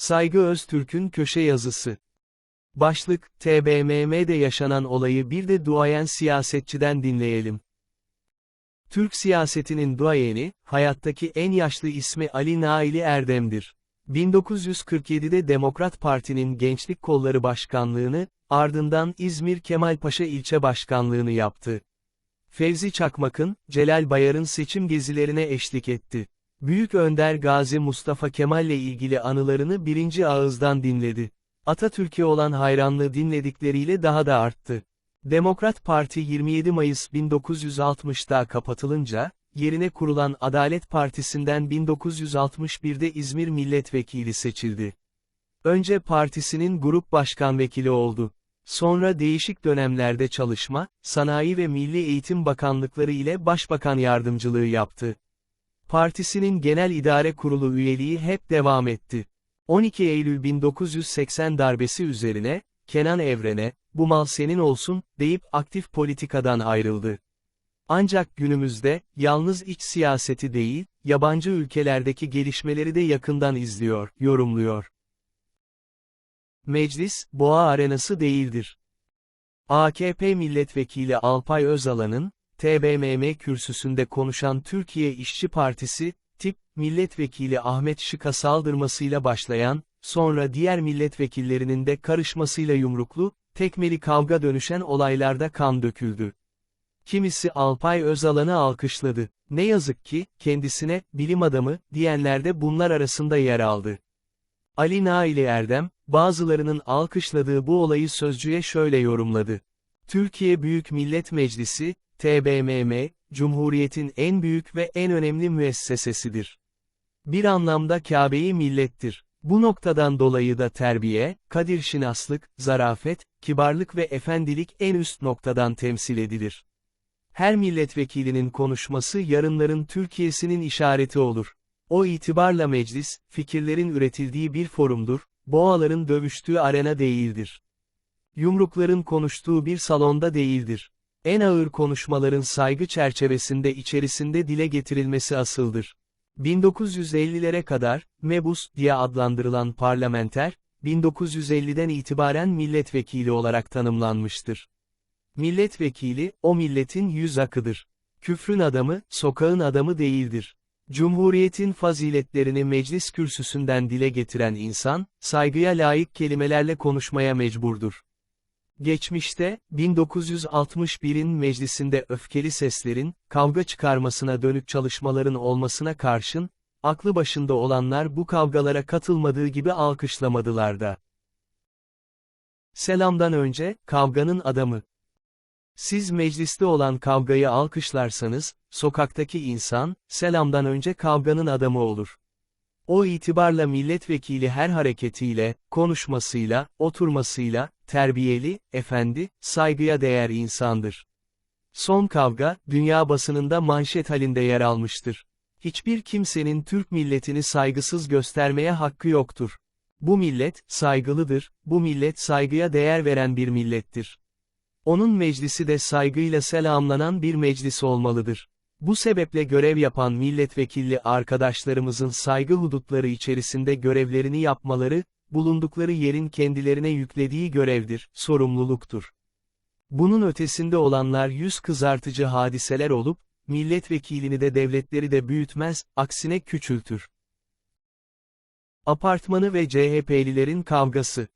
Saygı Öztürk'ün köşe yazısı. Başlık, TBMM'de yaşanan olayı bir de duayen siyasetçiden dinleyelim. Türk siyasetinin duayeni, hayattaki en yaşlı ismi Ali Naili Erdem'dir. 1947'de Demokrat Parti'nin Gençlik Kolları Başkanlığını, ardından İzmir Kemalpaşa İlçe Başkanlığını yaptı. Fevzi Çakmak'ın, Celal Bayar'ın seçim gezilerine eşlik etti. Büyük Önder Gazi Mustafa Kemal'le ilgili anılarını birinci ağızdan dinledi. Atatürk'e olan hayranlığı dinledikleriyle daha da arttı. Demokrat Parti 27 Mayıs 1960'da kapatılınca, yerine kurulan Adalet Partisi'nden 1961'de İzmir Milletvekili seçildi. Önce partisinin grup başkan vekili oldu. Sonra değişik dönemlerde çalışma, Sanayi ve Milli Eğitim Bakanlıkları ile Başbakan yardımcılığı yaptı. Partisinin Genel İdare Kurulu üyeliği hep devam etti. 12 Eylül 1980 darbesi üzerine, Kenan Evren'e, bu mal senin olsun, deyip aktif politikadan ayrıldı. Ancak günümüzde, yalnız iç siyaseti değil, yabancı ülkelerdeki gelişmeleri de yakından izliyor, yorumluyor. Meclis, boğa arenası değildir. AKP milletvekili Alpay Özalan'ın, TBMM kürsüsünde konuşan Türkiye İşçi Partisi, tip, milletvekili Ahmet Şık'a saldırmasıyla başlayan, sonra diğer milletvekillerinin de karışmasıyla yumruklu, tekmeli kavga dönüşen olaylarda kan döküldü. Kimisi Alpay Özalan'ı alkışladı. Ne yazık ki, kendisine, bilim adamı, diyenler de bunlar arasında yer aldı. Ali Naili Erdem, bazılarının alkışladığı bu olayı sözcüye şöyle yorumladı. Türkiye Büyük Millet Meclisi, TBMM, Cumhuriyet'in en büyük ve en önemli müessesesidir. Bir anlamda Kabe'yi millettir. Bu noktadan dolayı da terbiye, kadir şinaslık, zarafet, kibarlık ve efendilik en üst noktadan temsil edilir. Her milletvekilinin konuşması yarınların Türkiye'sinin işareti olur. O itibarla meclis, fikirlerin üretildiği bir forumdur, boğaların dövüştüğü arena değildir. Yumrukların konuştuğu bir salonda değildir. En ağır konuşmaların saygı çerçevesinde içerisinde dile getirilmesi asıldır. 1950'lere kadar, mebus diye adlandırılan parlamenter, 1950'den itibaren milletvekili olarak tanımlanmıştır. Milletvekili, o milletin yüz akıdır. Küfrün adamı, sokağın adamı değildir. Cumhuriyetin faziletlerini meclis kürsüsünden dile getiren insan, saygıya layık kelimelerle konuşmaya mecburdur. Geçmişte, 1961'in meclisinde öfkeli seslerin, kavga çıkarmasına dönük çalışmaların olmasına karşın, aklı başında olanlar bu kavgalara katılmadığı gibi alkışlamadılar da. Selamdan önce, kavganın adamı. Siz mecliste olan kavgayı alkışlarsanız, sokaktaki insan, selamdan önce kavganın adamı olur. O itibarla milletvekili her hareketiyle, konuşmasıyla, oturmasıyla, terbiyeli, efendi, saygıya değer insandır. Son kavga, dünya basınında manşet halinde yer almıştır. Hiçbir kimsenin Türk milletini saygısız göstermeye hakkı yoktur. Bu millet, saygılıdır, bu millet saygıya değer veren bir millettir. Onun meclisi de saygıyla selamlanan bir meclis olmalıdır. Bu sebeple görev yapan milletvekilli arkadaşlarımızın saygı hudutları içerisinde görevlerini yapmaları, bulundukları yerin kendilerine yüklediği görevdir, sorumluluktur. Bunun ötesinde olanlar yüz kızartıcı hadiseler olup, milletvekilini de devletleri de büyütmez, aksine küçültür. Apartmanı ve CHP'lilerin kavgası.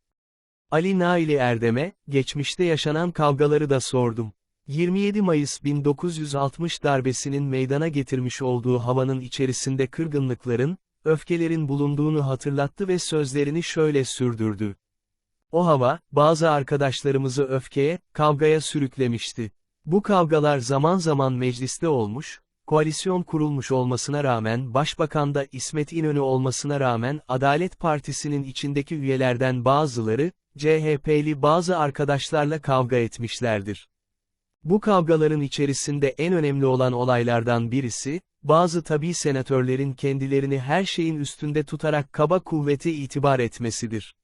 Ali Naili Erdem'e, geçmişte yaşanan kavgaları da sordum. 27 Mayıs 1960 darbesinin meydana getirmiş olduğu havanın içerisinde kırgınlıkların, öfkelerin bulunduğunu hatırlattı ve sözlerini şöyle sürdürdü. O hava, bazı arkadaşlarımızı öfkeye, kavgaya sürüklemişti. Bu kavgalar zaman zaman mecliste olmuş, koalisyon kurulmuş olmasına rağmen Başbakan da İsmet İnönü olmasına rağmen Adalet Partisi'nin içindeki üyelerden bazıları, CHP'li bazı arkadaşlarla kavga etmişlerdir. Bu kavgaların içerisinde en önemli olan olaylardan birisi, bazı tabi senatörlerin kendilerini her şeyin üstünde tutarak kaba kuvvete itibar etmesidir.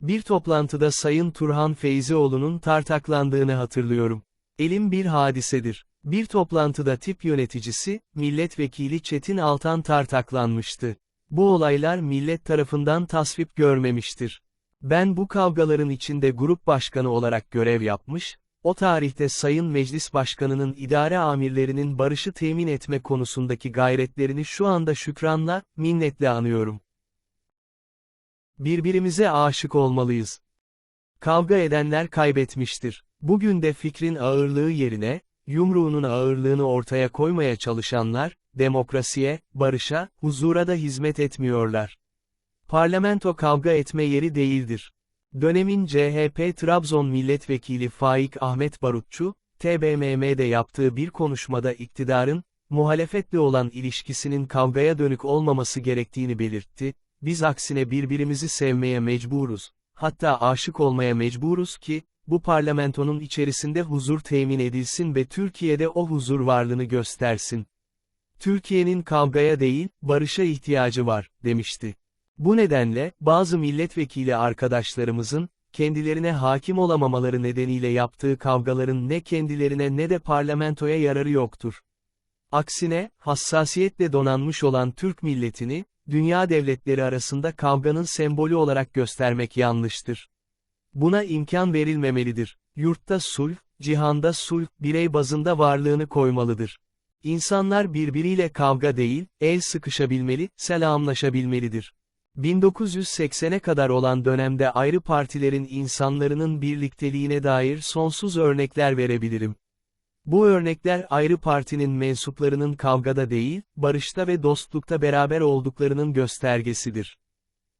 Bir toplantıda Sayın Turhan Feyzioğlu'nun tartaklandığını hatırlıyorum. Elim bir hadisedir. Bir toplantıda tip yöneticisi, milletvekili Çetin Altan tartaklanmıştı. Bu olaylar millet tarafından tasvip görmemiştir. Ben bu kavgaların içinde grup başkanı olarak görev yapmış, o tarihte Sayın Meclis Başkanı'nın idare amirlerinin barışı temin etme konusundaki gayretlerini şu anda şükranla, minnetle anıyorum. Birbirimize aşık olmalıyız. Kavga edenler kaybetmiştir. Bugün de fikrin ağırlığı yerine, yumruğunun ağırlığını ortaya koymaya çalışanlar, demokrasiye, barışa, huzura da hizmet etmiyorlar. Parlamento kavga etme yeri değildir. Dönemin CHP Trabzon Milletvekili Faik Ahmet Barutçu, TBMM'de yaptığı bir konuşmada iktidarın, muhalefetle olan ilişkisinin kavgaya dönük olmaması gerektiğini belirtti, biz aksine birbirimizi sevmeye mecburuz, hatta aşık olmaya mecburuz ki, bu parlamentonun içerisinde huzur temin edilsin ve Türkiye'de o huzur varlığını göstersin. Türkiye'nin kavgaya değil, barışa ihtiyacı var, demişti. Bu nedenle, bazı milletvekili arkadaşlarımızın, kendilerine hakim olamamaları nedeniyle yaptığı kavgaların ne kendilerine ne de parlamentoya yararı yoktur. Aksine, hassasiyetle donanmış olan Türk milletini, dünya devletleri arasında kavganın sembolü olarak göstermek yanlıştır. Buna imkan verilmemelidir. Yurtta sulh, cihanda sulh, birey bazında varlığını koymalıdır. İnsanlar birbiriyle kavga değil, el sıkışabilmeli, selamlaşabilmelidir. 1980'e kadar olan dönemde ayrı partilerin insanlarının birlikteliğine dair sonsuz örnekler verebilirim. Bu örnekler ayrı partinin mensuplarının kavgada değil, barışta ve dostlukta beraber olduklarının göstergesidir.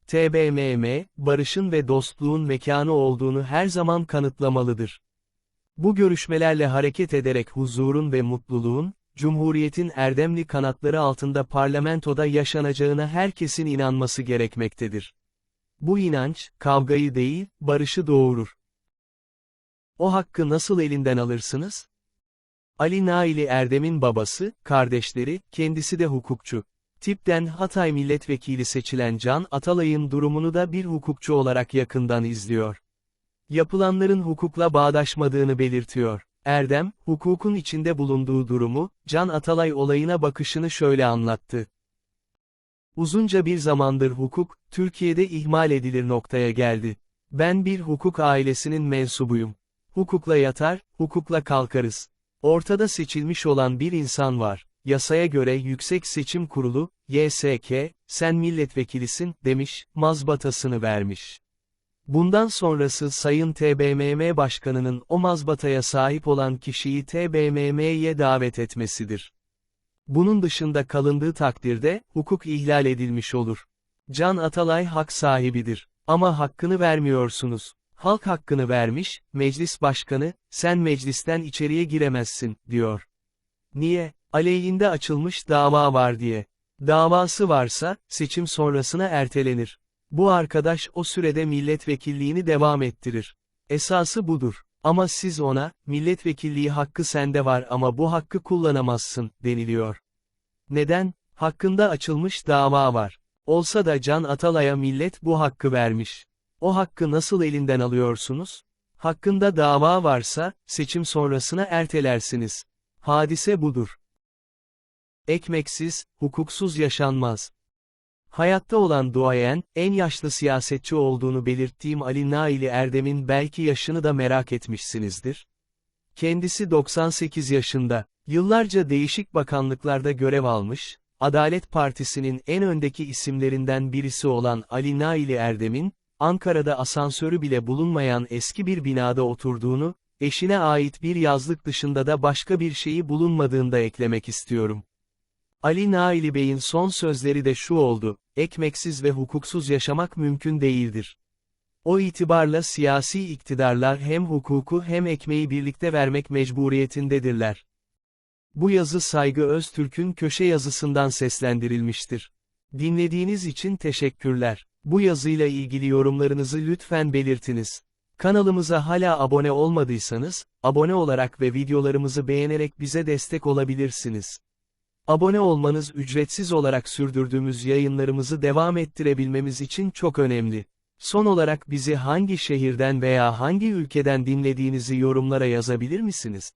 TBMM, barışın ve dostluğun mekanı olduğunu her zaman kanıtlamalıdır. Bu görüşmelerle hareket ederek huzurun ve mutluluğun, Cumhuriyetin erdemli kanatları altında parlamentoda yaşanacağına herkesin inanması gerekmektedir. Bu inanç, kavgayı değil, barışı doğurur. O hakkı nasıl elinden alırsınız? Ali Naili Erdem'in babası, kardeşleri, kendisi de hukukçu. Tipten Hatay milletvekili seçilen Can Atalay'ın durumunu da bir hukukçu olarak yakından izliyor. Yapılanların hukukla bağdaşmadığını belirtiyor. Erdem, hukukun içinde bulunduğu durumu, Can Atalay olayına bakışını şöyle anlattı. Uzunca bir zamandır hukuk, Türkiye'de ihmal edilir noktaya geldi. Ben bir hukuk ailesinin mensubuyum. Hukukla yatar, hukukla kalkarız. Ortada seçilmiş olan bir insan var. Yasaya göre Yüksek Seçim Kurulu, YSK, sen milletvekilisin, demiş, mazbatasını vermiş. Bundan sonrası Sayın TBMM Başkanı'nın o mazbataya sahip olan kişiyi TBMM'ye davet etmesidir. Bunun dışında kalındığı takdirde, hukuk ihlal edilmiş olur. Can Atalay hak sahibidir. Ama hakkını vermiyorsunuz. Halk hakkını vermiş, meclis başkanı, sen meclisten içeriye giremezsin, diyor. Niye? Aleyhinde açılmış dava var diye. Davası varsa, seçim sonrasına ertelenir. Bu arkadaş o sürede milletvekilliğini devam ettirir. Esası budur. Ama siz ona, milletvekilliği hakkı sende var ama bu hakkı kullanamazsın, deniliyor. Neden? Hakkında açılmış dava var. Olsa da Can Atalay'a millet bu hakkı vermiş. O hakkı nasıl elinden alıyorsunuz? Hakkında dava varsa, seçim sonrasına ertelersiniz. Hadise budur. Ekmeksiz, hukuksuz yaşanmaz. Hayatta olan duayen, en yaşlı siyasetçi olduğunu belirttiğim Ali Naili Erdem'in belki yaşını da merak etmişsinizdir. Kendisi 98 yaşında, yıllarca değişik bakanlıklarda görev almış, Adalet Partisi'nin en öndeki isimlerinden birisi olan Ali Naili Erdem'in, Ankara'da asansörü bile bulunmayan eski bir binada oturduğunu, eşine ait bir yazlık dışında da başka bir şeyi bulunmadığında eklemek istiyorum. Ali Naili Bey'in son sözleri de şu oldu, ekmeksiz ve hukuksuz yaşamak mümkün değildir. O itibarla siyasi iktidarlar hem hukuku hem ekmeği birlikte vermek mecburiyetindedirler. Bu yazı Saygı Öztürk'ün köşe yazısından seslendirilmiştir. Dinlediğiniz için teşekkürler. Bu yazıyla ilgili yorumlarınızı lütfen belirtiniz. Kanalımıza hala abone olmadıysanız, abone olarak ve videolarımızı beğenerek bize destek olabilirsiniz. Abone olmanız ücretsiz olarak sürdürdüğümüz yayınlarımızı devam ettirebilmemiz için çok önemli. Son olarak bizi hangi şehirden veya hangi ülkeden dinlediğinizi yorumlara yazabilir misiniz?